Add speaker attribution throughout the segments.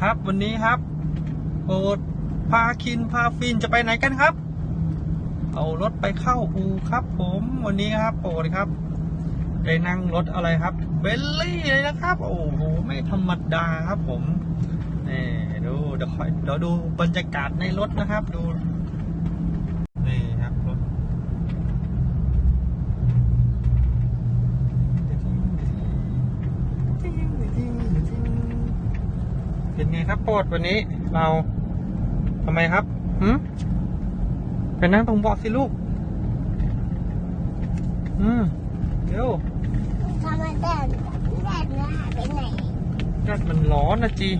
Speaker 1: ครับวันนี้ครับโปรดพาคินพาฟินจะไปไหนกันครับ เอารถไปเข้าอูครับ ผมวันนี้ครับโปรดครับได้นั่งรถอะไรครับเบลลี่เลยนะครับ โอ้โหไม่ธรรมดาครับผมนี่ดูเดี๋ยวคอยเดี๋ยวดูบรรยากาศในรถนะครับ ดู เป็นไงครับโปรดวันนี้เราทำไมครับหืมไปนั่งตรงเบาะสิลูก อืมเดี๋ยว
Speaker 2: ทำไมแดดแดดมันหายไปไหน
Speaker 1: แดดมันร้อนนะจี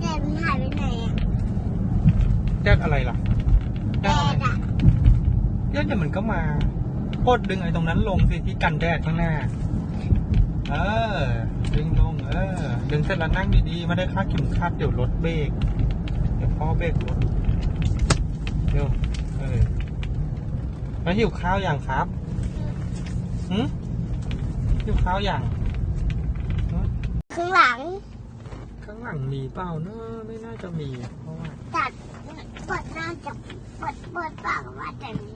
Speaker 2: แดดมันหายไปไหนอะ
Speaker 1: แดดอะไรล่ะ
Speaker 2: แด
Speaker 1: แดดอะไร
Speaker 2: ดอะ
Speaker 1: แดดเดี๋ยวมันก็มาโปรดดึงไอ้ตรงนั้นลงสิที่กันแดดข้างหน้า เออดึงลงเออดึ งเสร็จแล้วนั่งดีๆไม่ได้คาดเข็มขัดเดี๋ยวรถเบรกเดี๋ยวพ่อเบรกรถเดี๋ยวเออแล้วหิวข้าวอย่างครับหืมหิวข้าวอย่างฮะ
Speaker 2: ข้างหลัง
Speaker 1: ข้างหลังมีเปล่าเนอะไม่น่าจะมีอะเพราะว่า
Speaker 2: จัดเปิดหน้าจะเปิดเปิดปากว่าแต่นี้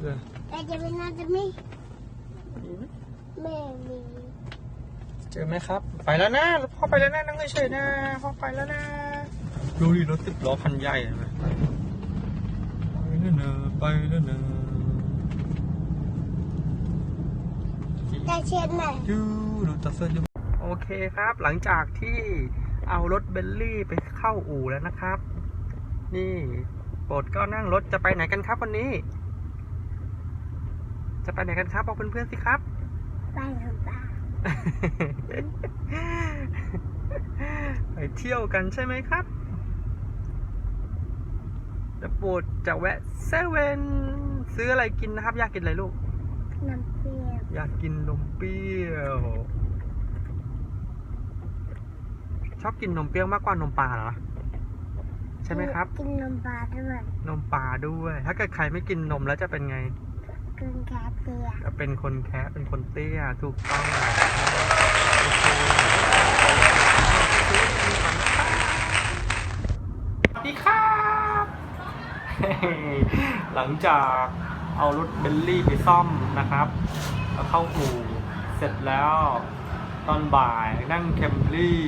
Speaker 1: เออ
Speaker 2: แต่จะไม่น่าจะไม่ไม่มี
Speaker 1: เจอไหมครับ ไปแล้วนะ พ่อไปแล้วนะนั่งเฉยๆนะพ่อไปแล้วนะดูดิรถสิบล้อคันใหญ่เห็นไหมไปแล้วนะไปแล้วนะ
Speaker 2: แต่เช็ดหน่อย
Speaker 1: ยูดูตัดเสื้อยูโอเคครับ หลังจากที่เอารถเบลลี่ไปเข้าอู่แล้วนะครับ นี่โปรดก็นั่งรถจะไปไหนกันครับวันนี้ จะไปไหนกันครับบอกเพื่อนๆสิครับ
Speaker 2: ไปทำตา
Speaker 1: ไป เที่ยวกันใช่ไหมครับจะโปรดจะแวะเซเว่นซื้ออะไรกินนะครับ อยากกินอะไรลูก
Speaker 2: น้ำเปรี้ยว
Speaker 1: อยากกินนมเปรี้ยว ชอบกินนมเปรี้ยวมากกว่านมปลาเหรอ ใช่ไหมครับ
Speaker 2: กินนมปลาด้วย
Speaker 1: นมปลาด้วย ถ้าเกิดใครไม่กินนมแล้วจะเป็นไง
Speaker 2: กินแคเตีย
Speaker 1: จะเป็นคนแคะเป็นคนเตี้ยถูกต้องโอเค ดีครับ หลังจากเอารถเบลลี่ไปซ่อมนะครับแล้วเข้าอู่เสร็จแล้ว ตอนบ่ายนั่งแคมรี่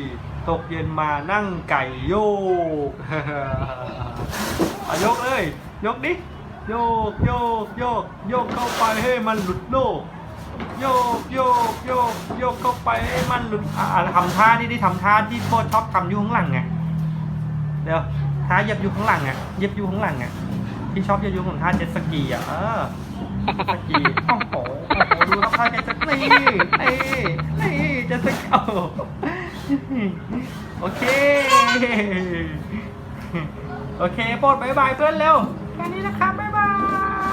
Speaker 1: ตกเย็นมานั่งไก่โยกอะยกเลยยกดิโยกโยกโยกโยกเข้าไปให้มันหลุดโลกโยกโยกโยกโยกเข้าไปให้มันหลุดอ่าทำท่าที่ที่ทำท่าที่โคตรชอบทำอยู่ข้างหลังไงเดี๋ยว ท่าเหยียบอยู่ข้างหลังอะเหยียบอยู่ข้างหลังอะที่ชอบเหยียบอยู่ของท่าเจ็ตสกีอะเออเจสกีโอ้โหโอ้โหดูท่าเจ็ตสกีนี่นี่เจ็ตสกีโอ้โหโอเค โอเคโปรดบายบายเพื่อนเร็วแค่นี้นะครับบ๊ายบาย